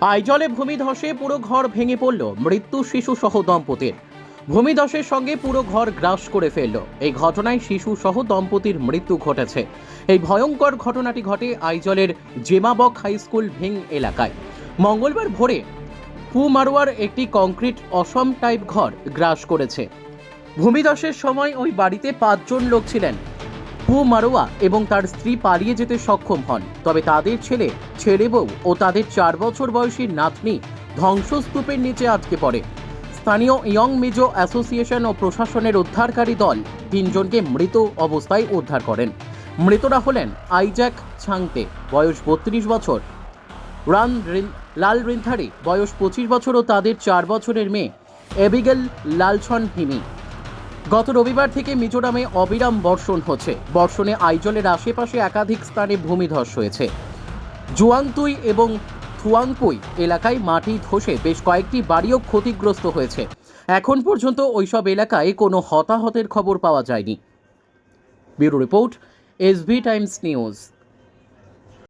আইজলে ভূমিধসে পুরো ঘর ভেঙে পড়ল, মৃত্যু শিশু সহ দম্পতির। ভূমিধসের সঙ্গে পুরো ঘর গ্রাস করে ফেলল। এই ঘটনায় শিশু সহ দম্পতির মৃত্যু ঘটেছে। এই ভয়ঙ্কর ঘটনাটি ঘটে আইজলের জেমাবক হাই স্কুল ভেং এলাকায়। মঙ্গলবার ভোরে পু মারোয়ার একটি কংক্রিট অসম টাইপ ঘর গ্রাস করেছে। ভূমিধসের সময় ওই বাড়িতে পাঁচজন লোক ছিলেন। পু মারোয়া এবং তার স্ত্রী পালিয়ে যেতে সক্ষম হন। তবে তাদের ছেলে ছেলে বউ ও তাদের চার বছর বয়সী নাতনি ধ্বংসস্তূপের নিচে আটকে পড়ে। স্থানীয় ইয়ং মেজো অ্যাসোসিয়েশন ও প্রশাসনের উদ্ধারকারী দল তিনজনকে মৃত অবস্থায় উদ্ধার করেন। মৃতরা হলেন আইজ্যাক ছাংতে, বয়স বত্রিশ বছর, রান রিন- লাল রিন্থারি, বয়স পঁচিশ বছর ও তাদের চার বছরের মেয়ে এবিগেল লালছন হিমি গত রবিবার থেকে মিজোরামে অবিরাম বর্ষণ হচ্ছে। বর্ষণে আইজলের আশেপাশে একাধিক স্থানে ভূমিধস হয়েছে। জুয়াংতুই এবং থুয়াংপুই এলাকায় মাটি ধসে বেশ কয়েকটি বাড়িও ক্ষতিগ্রস্ত হয়েছে। এখন পর্যন্ত ওইসব এলাকায় কোনো হতাহতের খবর পাওয়া যায়নি। Bureau report, S Times news.